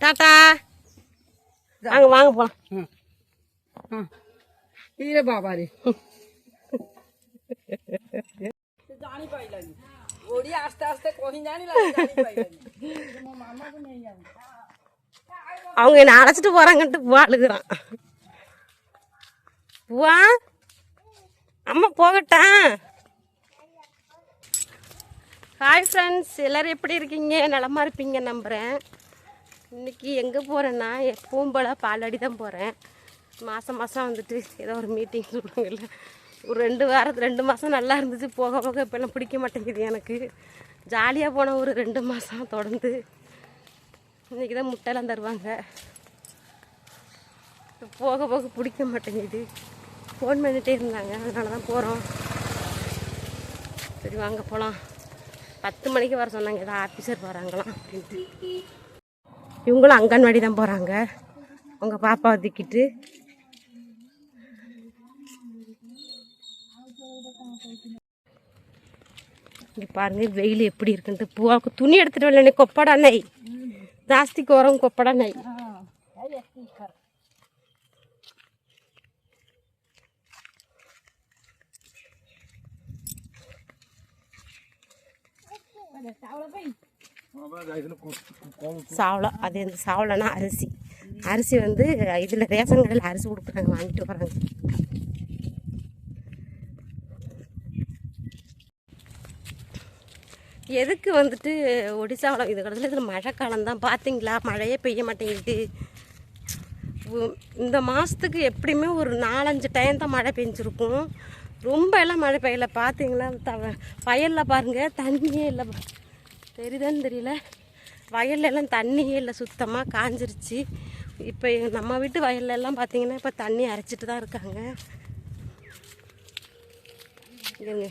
Tata வாங்க வாங்க போலாம் ஈர பாபா ரே জানি அவங்க என்ன அழைச்சிட்டு போறாங்கன்ட்டு பூவா அழுகுறான் பூவா அம்மா போகட்டான் ஹாய் ஃப்ரெண்ட்ஸ் எல்லோரும் எப்படி இருக்கீங்க? நலமாக இருப்பீங்க நம்புகிறேன் இன்னைக்கு எங்கே போகிறேன்னா எப்பவும் போல் பாலாடி தான் போகிறேன் மாதம் மாதம் வந்துட்டு ஏதோ ஒரு மீட்டிங் சொல்லுவாங்கல்ல. ஒரு ரெண்டு வாரத்து ரெண்டு மாதம் நல்லா இருந்துச்சு. போக போக இப்போல்லாம் பிடிக்க மாட்டேங்குது எனக்கு. ஜாலியாக போன ஒரு ரெண்டு மாதம் தொடர்ந்து. இன்றைக்கி தான் முட்டைலாம் தருவாங்க. போக போக பிடிக்க மாட்டேங்குது. ஃபோன் பண்ணிகிட்டே இருந்தாங்க. அதனால தான் போகிறோம் சரி வாங்க போகலாம் பத்து மணிக்கு வர சொன்னாங்க. ஏதோ ஆஃபீஸர் வராங்களாம் அப்படின்ட்டு. இவங்களும் அங்கன்வாடி தான் போகிறாங்க அவங்க பாப்பாவை தூக்கிட்டு இங்கே பாருங்க வெயில் எப்படி இருக்குன்ட்டு. பூவாவுக்கு துணி எடுத்துகிட்டு வரல கொப்படா நெய். ஜாஸ்திக்கு வரும் கொப்படா நெய். அவ்வளோ போய் சாவளம். அது இந்த சாவளம்னா அரிசி. அரிசி வந்து இதில் ரேஷன் கடையில் அரிசி கொடுக்குறாங்க வாங்கிட்டு வராங்க. எதுக்கு வந்துட்டு ஒடிசாவில் இது கடத்தில் இதில் மழை காலம் தான். பார்த்தீங்களா மழையே பெய்ய மாட்டேங்குது. இந்த மாதத்துக்கு எப்படியுமே ஒரு நாலஞ்சு டைம் தான் மழை பெஞ்சிருக்கும். ரொம்ப எல்லாம் மழை பெய்யல. பார்த்தீங்களா த வயலில் பாருங்கள் தண்ணியே இல்லை. தெரியுதான்னு தெரியல. வயல்லெல்லாம் தண்ணியே இல்லை சுத்தமாக காஞ்சிருச்சு. இப்போ நம்ம வீட்டு வயல்லெல்லாம் பார்த்திங்கன்னா பார்த்தீங்கன்னா இப்போ தண்ணி அரைச்சிட்டு தான் இருக்காங்க. இருங்க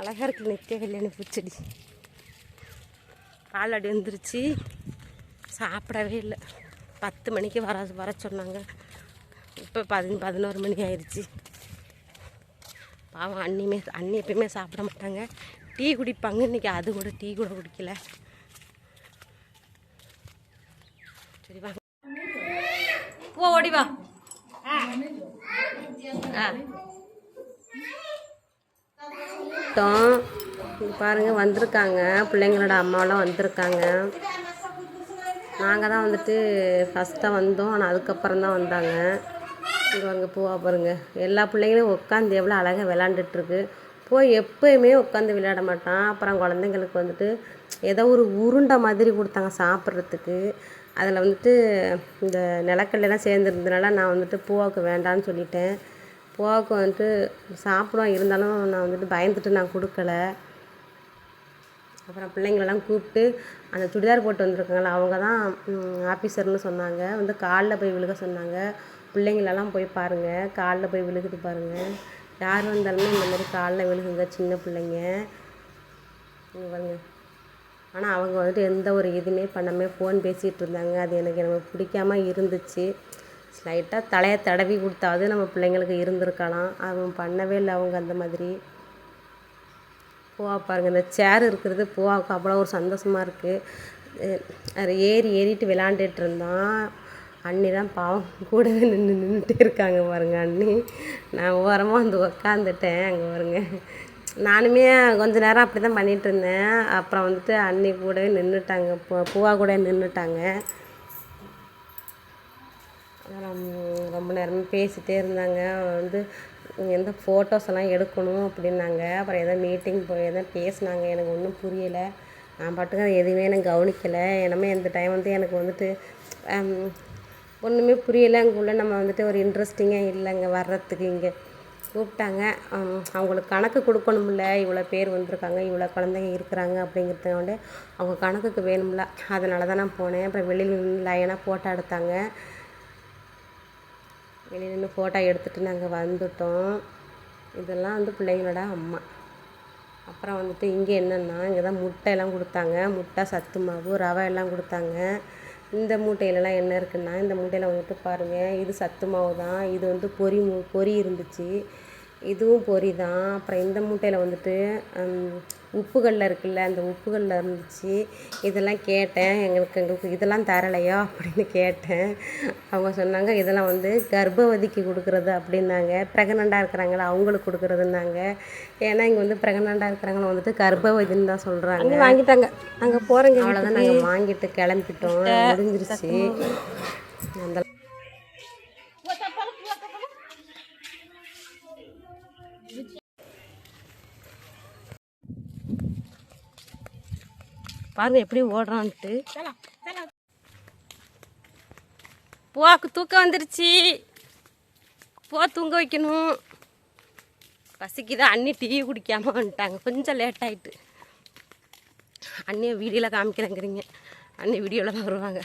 அழகாக இருக்கு நிற்க கல்யாணி பூச்செடி. பாலாடி வந்துருச்சு. சாப்பிடவே இல்லை. பத்து மணிக்கு வர வர சொன்னாங்க. இப்போ பதி பதினோரு மணி ஆயிடுச்சு பாவம் அண்ணியுமே அண்ணி எப்பயுமே சாப்பிட மாட்டாங்க. டீ குடிப்பாங்க. இன்றைக்கி அது கூட டீ கூட குடிக்கல. சரி வா. போ ஓடி வா. பாருங்க வந்திருக்காங்க. பிள்ளைங்களோட அம்மாவெலாம் வந்திருக்காங்க. நாங்கள் தான் வந்துட்டு ஃபஸ்ட்டாக வந்தோம். ஆனால் அதுக்கப்புறம் தான் வந்தாங்க. இங்கே பாருங்க பூவா பாருங்க. எல்லா பிள்ளைங்களும் உட்காந்து எவ்வளோ அழகாக விளாண்டுட்ருக்கு போய் எப்போயுமே உட்காந்து விளையாட மாட்டான். அப்புறம் குழந்தைங்களுக்கு வந்துட்டு ஏதோ ஒரு உருண்டை மாதிரி கொடுத்தாங்க சாப்பிட்றதுக்கு. அதில் வந்துட்டு இந்த நிலக்கடலைலாம் சேர்ந்துருந்ததுனால நான் வந்துட்டு பூவாவுக்கு வேண்டான்னு சொல்லிட்டேன். பூவாவுக்கு வந்துட்டு சாப்பிடும் இருந்தாலும் நான் வந்துட்டு பயந்துட்டு நான் கொடுக்கல. அப்புறம் பிள்ளைங்களெல்லாம் கூப்பிட்டு அந்த சுடிதார் போட்டு வந்திருக்காங்களா அவங்க தான் ஆஃபீஸர்னு சொன்னாங்க. வந்து காலில் போய் விழுக சொன்னாங்க. பிள்ளைங்களெல்லாம் போய் பாருங்கள் காலில் போய் விழுகுது பாருங்கள் யார் வந்தாலுமே இந்த மாதிரி காலில் விழுகுங்க சின்ன பிள்ளைங்க. இங்க பாருங்க. ஆனால் அவங்க வந்துட்டு எந்த ஒரு இதுவுமே பண்ணாமல் ஃபோன் பேசிகிட்டு இருந்தாங்க. அது எனக்கு எனக்கு பிடிக்காம இருந்துச்சு. லைட்டாக தலையை தடவி கொடுத்தாவது நம்ம பிள்ளைங்களுக்கு இருந்திருக்கலாம். அவன் பண்ணவே இல்லை அவங்க அந்த மாதிரி. பூவா பாருங்க இந்த சேர் இருக்கிறது பூவாவுக்கு அவ்வளோ ஒரு சந்தோஷமாக இருக்குது அது ஏறி ஏறிட்டு விளாண்டுட்டு இருந்தான். அண்ணி தான் பாவம் கூடவே நின்று நின்றுட்டே இருக்காங்க பாருங்க அண்ணி. நான் ஓரமாக வந்து உக்காந்துட்டேன் அங்கே பாருங்க. நானுமே கொஞ்ச நேரம் அப்படி தான் பண்ணிகிட்டு இருந்தேன். அப்புறம் வந்துட்டு அண்ணி கூடவே நின்றுட்டாங்க பூ பூவா கூட நின்றுட்டாங்க ரொம்ப நேரமே பேசிகிட்டே இருந்தாங்க. வந்து எந்த ஃபோட்டோஸ் எல்லாம் எடுக்கணும் அப்படின்னாங்க. அப்புறம் எதோ மீட்டிங் போய் எதோ பேசினாங்க. எனக்கு ஒன்றும் புரியலை. நான் பாட்டுக்கு அதை எதுவுமே எனக்கு கவனிக்கலை. என்னமே இந்த டைம் வந்து எனக்கு வந்துட்டு ஒன்றுமே புரியலை. அங்கே உள்ள நம்ம வந்துட்டு ஒரு இன்ட்ரெஸ்டிங்காக இல்லைங்க வர்றதுக்கு இங்கே கூப்பிட்டாங்க. அவங்களுக்கு கணக்கு கொடுக்கணும்ல. இவ்வளோ பேர் வந்திருக்காங்க. இவ்வளோ குழந்தைங்க இருக்கிறாங்க அப்படிங்கிறதுனால அவங்க கணக்குக்கு வேணும்ல. அதனால தான் நான் போனேன். அப்புறம் வெளியில் நின்று லைனாக ஃபோட்டோ எடுத்தாங்க. வெளியில் நின்று ஃபோட்டோ எடுத்துகிட்டு நாங்கள் வந்துட்டோம். இதெல்லாம் வந்து பிள்ளைங்களோட அம்மா. அப்புறம் வந்துட்டு இங்கே என்னென்னா இங்கே தான் முட்டை எல்லாம் கொடுத்தாங்க. முட்டை சத்து மாவு ரவை எல்லாம் கொடுத்தாங்க. இந்த மூட்டையிலலாம் என்ன இருக்குன்னா இந்த மூட்டையில் வந்துட்டு பாருங்கள் இது சத்து மாவு தான் இது வந்து பொறி மூ பொரி இருந்துச்சு. இதுவும் பொரி தான். அப்புறம் இந்த மூட்டையில் வந்துட்டு உப்புகளில் இருக்குல்ல அந்த உப்புகளில் இருந்துச்சு. இதெல்லாம் கேட்டேன். எங்களுக்கு எங்களுக்கு இதெல்லாம் தரலையோ அப்படின்னு கேட்டேன். அவங்க சொன்னாங்க இதெல்லாம் வந்து கர்ப்பவதிக்கு கொடுக்குறது அப்படின்னாங்க. ப்ரெக்னெண்ட்டாக இருக்கிறாங்களா? அவங்களுக்கு கொடுக்குறதுன்னாங்க. ஏன்னா இங்கே வந்து ப்ரெக்னெண்ட்டாக இருக்கிறவங்கள வந்துட்டு கர்ப்பவதின்னு தான் சொல்கிறாங்க வாங்கிட்டாங்க. அங்கே போகிறேங்க அவ்வளோதான் நாங்கள் வாங்கிட்டு கிளம்பிட்டோம். முடிஞ்சிருச்சு. அந்த பாருங்க எப்படி ஓடுறான்ட்டு. போக்கு தூக்கம் வந்துருச்சு. போ தூங்க வைக்கணும். பசிக்குதான் அண்ணி டீ குடிக்காம வந்துட்டாங்க. கொஞ்சம் லேட் ஆயிட்டு. அண்ணியை வீடியோவில் காமிக்கிறேங்கிறீங்க. அண்ணி வீடியோவில் தான் வருவாங்க.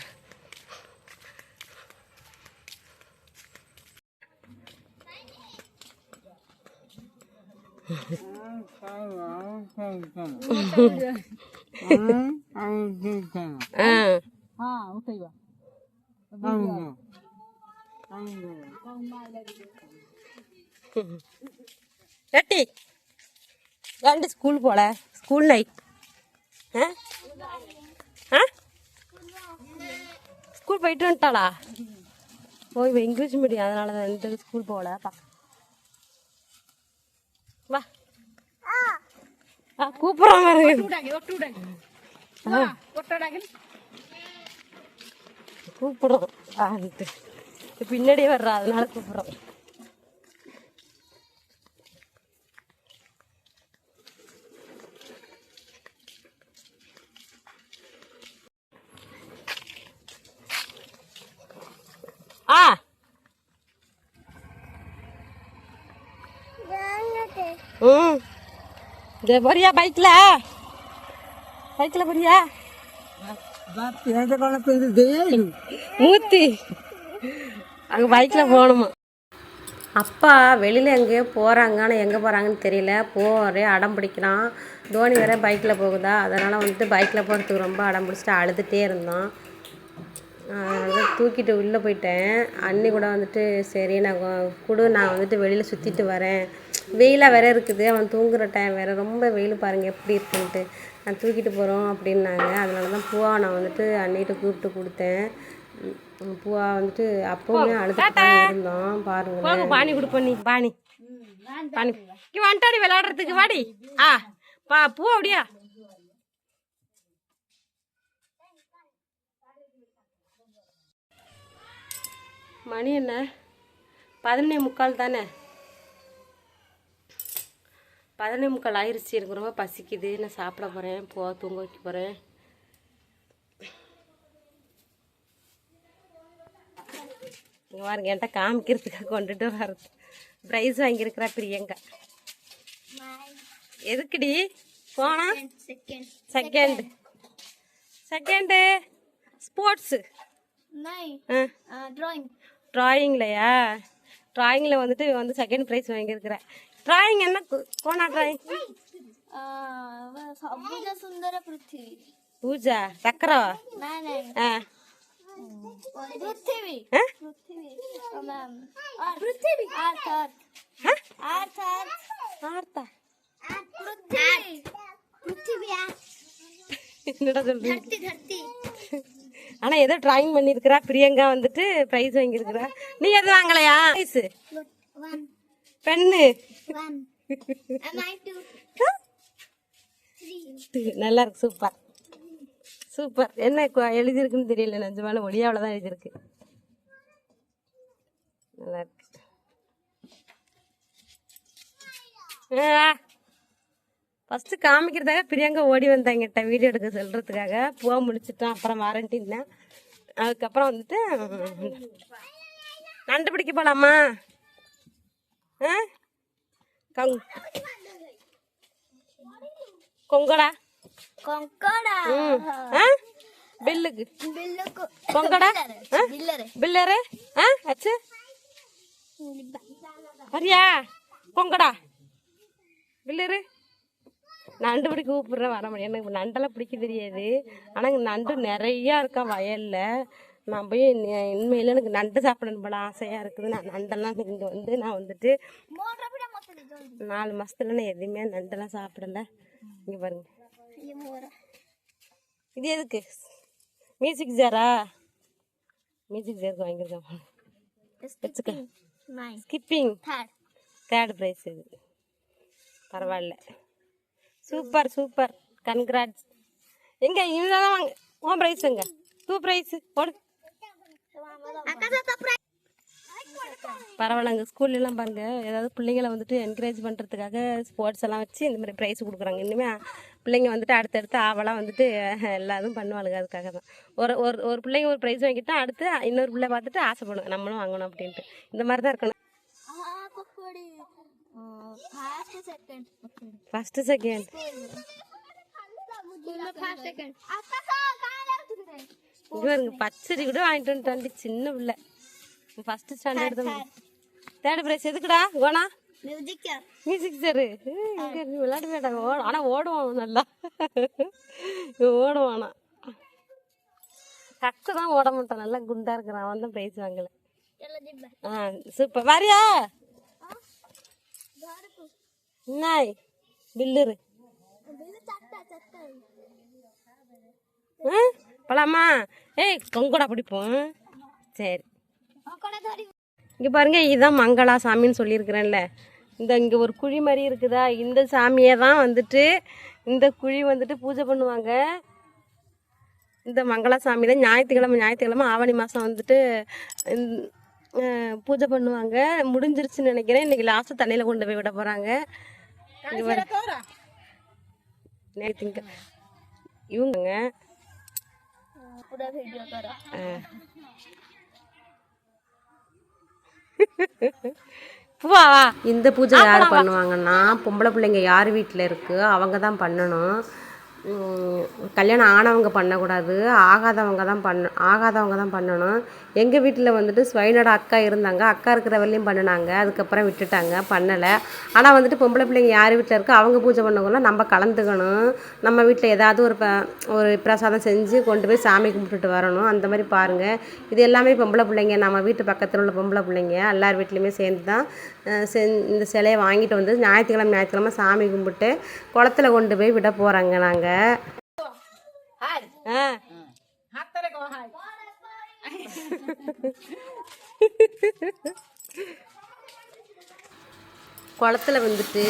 ரெட்டி. ரெண்டு ஸ்கூல் போல? ஸ்கூல் நைட் ஸ்கூல் போயிட்டு வந்துட்டாளா? ஓ இவன் இங்கிலீஷ் மீடியம் அதனால தான் ரெண்டு ஸ்கூல் போகல. பா. வா. കൂപ്പറാൻ പറയുന്നു കൂപ്പിടും. ആദ്യത്തെ പിന്നടി വരാ അതിനാളെ കൂപ്പിടും. ആ. ഉം. இந்த போறியா பைக்கில் பைக்கில் போறியா ஊத்தி. அங்கே பைக்கில் போகணுமா? அப்பா வெளியில் எங்கேயோ போகிறாங்க ஆனால் எங்கே போகிறாங்கன்னு தெரியல. போகிறே அடம் பிடிக்கிறான். தோனி வேற பைக்கில் போகுதா? அதனால் வந்துட்டு பைக்கில் போகிறதுக்கு ரொம்ப அடம் பிடிச்சிட்டு அழுதுகிட்டே இருந்தான். அதனால தான் தூக்கிட்டு உள்ளே போயிட்டேன். அண்ணி கூட வந்துட்டு சரி நான் கொடு நான் வந்துட்டு வெளியில் சுற்றிட்டு வரேன். வெயிலாக வேற இருக்குது. அவன் தூங்குற டைம் வேற. ரொம்ப வெயில் பாருங்கள் எப்படி இருக்குன்ட்டு. நான் தூக்கிட்டு போகிறோம் அப்படின்னாங்க. அதனால தான் பூவா நான் வந்துட்டு அண்ணிகிட்ட கூப்பிட்டு கொடுத்தேன். பூவா வந்துட்டு அப்போவுமே அழுதுட்டு இருந்தோம் பாருங்க பானி கொடுப்போம் நீ பானி. பானி. வந்துட்டாடி விளையாடுறதுக்கு. வாடி. ஆ பா பூ அப்படியா. மணி என்ன? பதினே முக்கால் தானே? பதினே முக்கால் ஆயிடுச்சு எனக்கு ரொம்ப பசிக்குது. நான் சாப்பிட போகிறேன் போ தூங்க வைக்க போகிறேன் இங்கே வாருங்க என்கிட்ட காமிக்கிறதுக்காக கொண்டுட்டு வர ப்ரைஸ் வாங்கியிருக்கிறா பிரியங்கா. எதுக்குடி? போனா? செகண்ட் செகண்டு ஸ்போர்ட்ஸு ட்ராயிங் ட்ராயிங்லையா ட்ராயிங்கில் வந்துட்டு இவ வந்து செகண்ட் ப்ரைஸ் வாங்கியிருக்கிறேன் ட்ராயிங் என்ன கு- கோனா ட்ராயிங் सबुज सुंदर पृथ्वी பூஜா சக்கரவா नहीं नहीं ஆ पृथ्वी ஆ? पृथ्वी मैम पृथ्वी अर्थ अर्थ अर्थ अर्थ ஆர்த்தா पृथ्वी पृथ्वी என்னடா சொல்றீங்க धरती धरती ஆனால் ஏதோ ட்ராயிங் பண்ணியிருக்கிறா பிரியங்கா வந்துட்டு ப்ரைஸ் வாங்கியிருக்கிறா. நீ எதுவும் வாங்கலையா? ப்ரைஸு பெண்ணு நல்லா இருக்கு. சூப்பர் சூப்பர் என்ன எழுதியிருக்குன்னு தெரியல. நிஜமான ஒளியாவில் தான் எழுதியிருக்கு. நல்லா இருக்கு. ஃபஸ்ட்டு காமிக்கிறதாக பிரியங்கா ஓடி வந்தாங்கிட்ட வீடியோ எடுக்க சொல்கிறதுக்காக பூவா முடிச்சிட்டோம் அப்புறம் வாரண்டின்னேன் அதுக்கப்புறம் வந்துட்டு நண்டு பிடிக்க போகலாமா ஆ? கங் கொங்கடா. கொங்கடா. ஆ? பில்லுக்கு. பில்லுக்கு. கொங்கடா. பில்லரு. ஆ? அச்சு. வரியா கொங்கடா. பில்லரு. நண்டு பிடி கூப்பிட்றேன் வர முடியும் எனக்கு நண்டெல்லாம் பிடிக்க தெரியாது. ஆனால் நண்டு நிறையா இருக்கா வயலில். நான் போய் உண்மையில் எனக்கு நண்டு சாப்பிடணும் போல ஆசையாக இருக்குது. நான் நண்டெல்லாம் இங்கே வந்து நான் வந்துட்டு நாலு மாதத்துல நான் எதுவுமே நண்டெல்லாம் சாப்பிடலை. இங்கே பாருங்க. இது எதுக்கு? மியூசிக் ஜாரா மியூசிக் ஜாருக்கு வாங்கியிருக்கேன். ஸ்கிப்பிங் தேர்ட் ப்ரைஸ் இது. பரவாயில்ல. Super super. கன்கிராட்ஸ் எங்க இதுதான் வாங்க. உன் ப்ரைஸ் எங்க? டூ ப்ரைஸ் போடு. பரவாயில்லங்க ஸ்கூல்லாம் பாருங்க. ஏதாவது பிள்ளைங்களை வந்துட்டு என்கரேஜ் பண்ணுறதுக்காக ஸ்போர்ட்ஸ் எல்லாம் வச்சு இந்த மாதிரி ப்ரைஸ் கொடுக்குறாங்க. இனிமே பிள்ளைங்க வந்துட்டு அடுத்தடுத்து ஆவலாக வந்துட்டு எல்லாரும் பண்ணுவாளுங்க. அதுக்காக தான் ஒரு ஒரு ஒரு பிள்ளைங்க ஒரு ப்ரைஸ் வாங்கிட்டா அடுத்து இன்னொரு பிள்ளை பார்த்துட்டு ஆசைப்படுங்க நம்மளும் வாங்கணும் அப்படின்ட்டு. இந்த மாதிரி தான் இருக்கணும் ఫస్ట్ సెకండ్ ఫస్ట్ సెకండ్ கூட வாங்கிட்டு வந்துட்டாண்டி சின்ன பிள்ளை. ஃபர்ஸ்ட் ஸ்டாண்டர்ட் தான் தேர்ட் பிரைஸ் எதுக்குடா? கோனா மியூசிக் சார் மியூசிக் சார் போயிட்டாங்க ஓடும் ஆனால் ஓடுவான் நல்லா. ஓடுவான் ஆனால் டக்கு தான் ஓட மாட்டான். நல்லா குண்டா இருக்கிறான். அவன் தான் பிரைஸ் ஆ சூப்பர் வரியா? नाही బిల్లురు பழாமா ஏய் கொங்கூடா பிடிப்போம் சரி இங்கே பாருங்க இதுதான் மங்களா சாமின்னு சொல்லியிருக்கிறேன்ல. இந்த இங்கே ஒரு குழி மாதிரி இருக்குதா? இந்த சாமியை தான் வந்துட்டு இந்த குழி வந்துட்டு பூஜை பண்ணுவாங்க. இந்த மங்களா சாமி தான் ஞாயிற்றுக்கிழமை ஞாயிற்றுக்கிழமை ஆவணி மாதம் வந்துட்டு பூஜை பண்ணுவாங்க. முடிஞ்சிருச்சுன்னு நினைக்கிறேன். இன்னைக்கு லாஸ்ட் தண்ணியில கொண்டு போய் விட போறாங்க. இவங்க பூவாவா இந்த பூஜை யார் பண்ணுவாங்கன்னா பொம்பளை பிள்ளைங்க யார் வீட்டில் இருக்குது அவங்க தான் பண்ணணும். கல்யாணம் ஆனவங்க பண்ணக்கூடாது ஆகாதவங்க தான் பண்ண ஆகாதவங்க தான் பண்ணணும். எங்கள் வீட்டில் வந்துட்டு ஸ்வைனோட அக்கா இருந்தாங்க. அக்கா இருக்கிற வரலையும் பண்ணினாங்க. அதுக்கப்புறம் விட்டுட்டாங்க. பண்ணலை. ஆனால் வந்துட்டு பொம்பளை பிள்ளைங்க யார் வீட்டில் இருக்கோ அவங்க பூஜை பண்ணக்குள்ள நம்ம கலந்துக்கணும். நம்ம வீட்டில் ஏதாவது ஒரு ப ஒரு பிரசாதம் செஞ்சு கொண்டு போய் சாமி கும்பிட்டுட்டு வரணும். அந்த மாதிரி பாருங்கள் இது எல்லாமே பொம்பளை பிள்ளைங்க. நம்ம வீட்டு பக்கத்தில் உள்ள பொம்பளை பிள்ளைங்க எல்லார் வீட்லேயுமே சேர்ந்து தான் செ இந்த சிலையை வாங்கிட்டு வந்து ஞாயிற்றுக்கிழமை ஞாயிற்றுக்கிழமை சாமி கும்பிட்டு குளத்துல கொண்டு போய் விட போகிறாங்க நாங்கள் குளத்தில் வந்துட்டு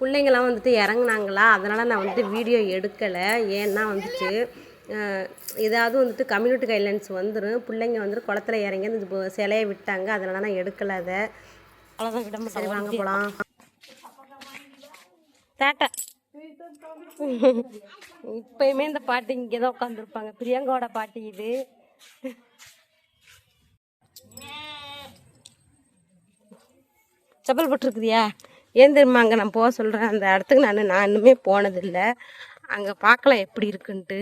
பிள்ளைங்களாம் வந்துட்டு இறங்குனாங்களா? அதனால் நான் வந்துட்டு வீடியோ எடுக்கலை. ஏன்னா வந்துட்டு ஏதாவது வந்துட்டு கம்யூனிட்டி கைட்லைன்ஸ் வந்துடும் பிள்ளைங்க வந்துட்டு குளத்துல இறங்கி அந்த சிலையை விட்டாங்க. அதனால நான் எடுக்கலை அதை. சரி வாங்க போகலாம் டாட்டா இப்பயுமே இந்த பாட்டி இங்கே தான் உட்காந்துருப்பாங்க. பிரியங்காவோட பாட்டி இது. செப்பல் போட்டிருக்குதியா? ஏன் தெரியுமா அங்கே நான் போக சொல்கிறேன் அந்த இடத்துக்கு நான் நான் இன்னுமே போனதில்லை. அங்கே பார்க்கலாம் எப்படி இருக்குன்ட்டு.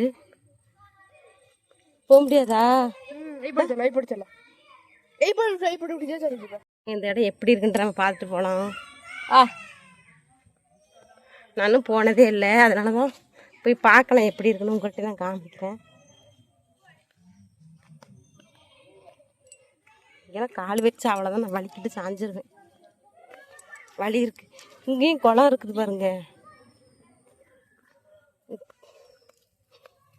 చలో ଯିବା இந்த இடம் எப்படி இருக்குன்ட்டு நம்ம பார்த்துட்டு போகலாம் ஆ நானும் போனதே இல்லை அதனால தான் போய் பார்க்கலாம் எப்படி இருக்குன்னு உங்கள்கிட்ட தான் காமிக்கிறேன் இங்கெல்லாம் கால் வச்சு அவ்வளோதான் நான் வலிக்கிட்டு சாஞ்சிருவேன் வலி இருக்கு இங்கேயும் குளம் இருக்குது பாருங்க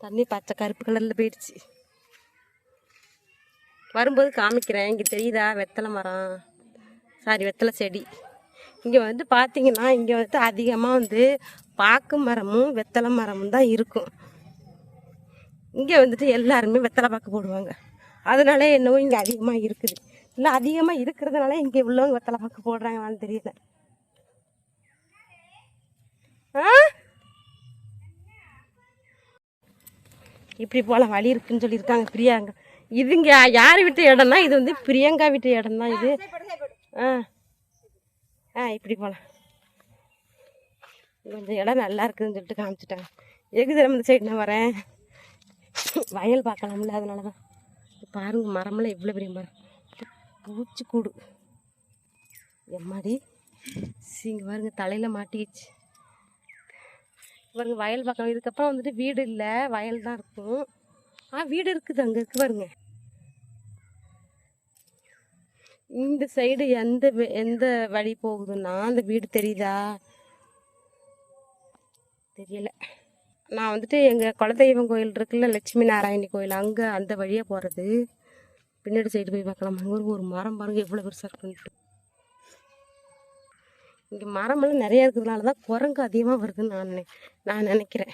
தண்ணி பச்சை கருப்பு கலரில் போயிடுச்சு வரும்போது காமிக்கிறேன். இங்கே தெரியுதா? வெத்தலை மரம். சாரி வெத்தலை செடி. இங்கே வந்து பார்த்தீங்கன்னா இங்கே வந்து அதிகமாக வந்து பாக்கு மரமும் வெத்தலை மரமும் தான் இருக்கும். இங்கே வந்துட்டு எல்லாருமே வெத்தலை பாக்கு போடுவாங்க. அதனால என்னவோ இங்கே அதிகமாக இருக்குது. இல்லை அதிகமாக இருக்கிறதுனால இங்கே உள்ளவங்க வெத்தலை பாக்கு போடுறாங்களான்னு தெரியல. இப்படி போகலாம் வழி இருக்குன்னு சொல்லியிருக்காங்க. பிரியாங்க. இதுங்க யார் வீட்டு இடம்னா இது வந்து பிரியங்கா வீட்டு இடம் தான் இது. ஆ ஆ. இப்படி போகலாம் கொஞ்சம் இடம் நல்லா இருக்குதுன்னு சொல்லிட்டு காமிச்சிட்டாங்க. எதுக்கு தெரியுமா இந்த சைடு நான் வரேன்? வயல் பார்க்கலாம்ல அதனால தான் பாருங்க மரமெல்லாம் எவ்வளோ பெரிய மரம். பூச்சி கூடு எம்மாடி? இங்கே பாருங்க தலையில் மாட்டிக்கிச்சு. பாருங்க வயல் பார்க்கலாம் இதுக்கப்புறம் வந்துட்டு வீடு இல்லை வயல் தான் இருக்கும். ஆ வீடு இருக்குது அங்கே? இருக்கு பாருங்க. இந்த சைடு எந்த எந்த வழி போகுதுன்னா அந்த வீடு தெரியுதா? தெரியல. நான் வந்துட்டு எங்கள் குலதெய்வம் கோயில் இருக்குல்ல லட்சுமி நாராயணி கோயில் அங்கே அந்த வழியாக போகிறது பின்னாடி சைடு போய் பார்க்கலாம். ஒரு ஒரு மரம் பாருங்க எவ்வளோ பெருசாக இருக்குன்ட்டு இங்கே மரமெல்லாம் நிறையா இருக்கிறதுனால தான் குரங்கு அதிகமாக வருதுன்னு நான் நினை நான் நினைக்கிறேன்.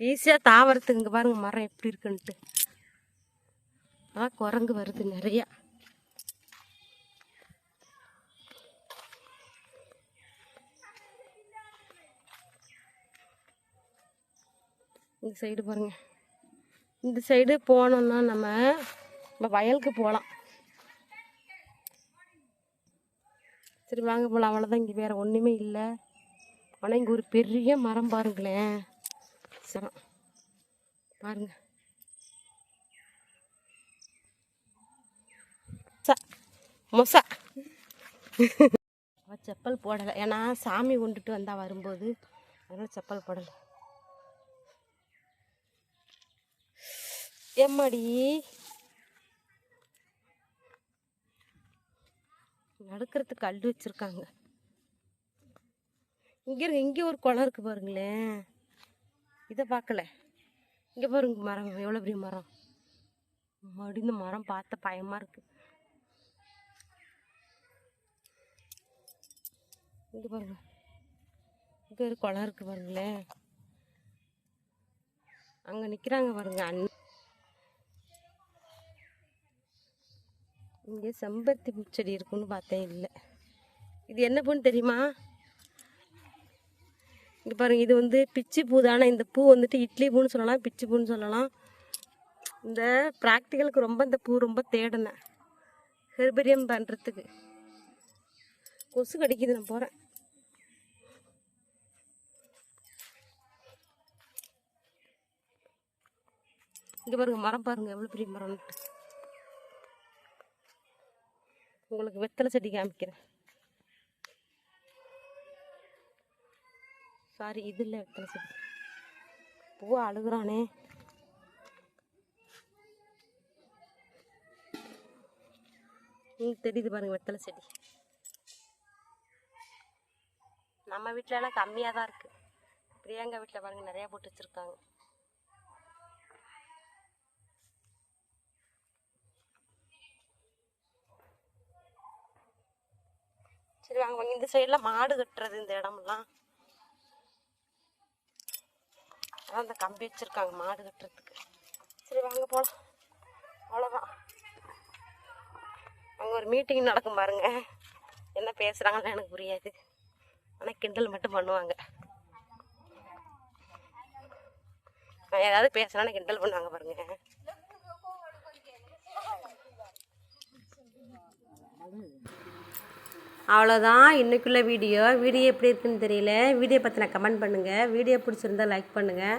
ஈஸியாக தாவரத்துக்கு இங்கே பாருங்கள் மரம் எப்படி இருக்குன்ட்டு. ஆனால் குரங்கு வருது நிறையா. இந்த சைடு பாருங்க. இந்த சைடு போனோம்னா நம்ம நம்ம வயலுக்கு போகலாம். சரி வாங்க போகலாம் அவ்வளோதான் இங்கே வேறு ஒன்றுமே இல்லை. ஆனால் இங்கே ஒரு பெரிய மரம் பாருங்களேன். சரம் பாருங்கள் மொசா. அவள் செப்பல் போடலை. ஏன்னா சாமி கொண்டுட்டு வந்தால் வரும்போது அதனால் செப்பல் போடலை. எம்மாடி? நடுக்கிறதுக்கு கல் வச்சிருக்காங்க. இங்கே இருக்கு. இங்கே ஒரு குளம் இருக்குது பாருங்களேன். இதை பார்க்கல இங்கே பாருங்க மரம். எவ்வளோ பெரிய மரம். மறுபடியும் இந்த மரம் பார்த்த பயமாக இருக்குது இங்கே பாருங்க. இங்கே ஒரு குளம் இருக்குது பாருங்களேன் அங்கே நிற்கிறாங்க பாருங்க அண்ணன் இங்கே செம்பருத்தி பூச்செடி இருக்குன்னு பார்த்தேன் இல்லை. இது என்ன பூன்னு தெரியுமா? இங்கே பாருங்க இது வந்து பிச்சி பூ தானே. இந்த பூ வந்துட்டு இட்லி பூன்னு சொல்லலாம் பிச்சி பூன்னு சொல்லலாம். இந்த ப்ராக்டிக்கலுக்கு ரொம்ப இந்த பூ ரொம்ப தேடினேன். ஹெர்பரியம் பண்ணுறதுக்கு கொசு கடிக்குது நான் போகிறேன் இங்கே பாருங்க மரம் பாருங்க எவ்வளோ பெரிய மரம்ட்டு உங்களுக்கு வெத்தலை செடி காமிக்கிறேன். சாரி இது இல்லை வெத்தலை செடி. பூவா அழுகுறானே. தெரியுது பாருங்க வெத்தலை செடி. நம்ம வீட்டில எல்லாம் கம்மியாக தான் இருக்கு. பிரியங்கா வீட்டில் பாருங்க நிறையா போட்டு வச்சிருக்காங்க. சரி வாங்க வாங்க இந்த சைடில் மாடு கட்டுறது இந்த இடமெல்லாம். அதான் அந்த கம்பி வச்சிருக்காங்க மாடு கட்டுறதுக்கு. சரி வாங்க போகலாம் அவ்வளோதான் அங்கே ஒரு மீட்டிங் நடக்கும் பாருங்க. என்ன பேசுகிறாங்கன்னு எனக்கு புரியாது. ஆனால் கிண்டல் மட்டும் பண்ணுவாங்க. நான் ஏதாவது பேசுனா கிண்டல் பண்ணுவாங்க பாருங்க. அவ்வளோதான். இன்றைக்குள்ள வீடியோ. வீடியோ எப்படி இருக்குன்னு தெரியல. வீடியோ பற்றின கமெண்ட் பண்ணுங்கள் வீடியோ பிடிச்சிருந்தா லைக் பண்ணுங்கள்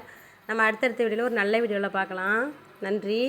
நம்ம அடுத்தடுத்த வீடியோவில் ஒரு நல்ல வீடியோவில் பார்க்கலாம். நன்றி.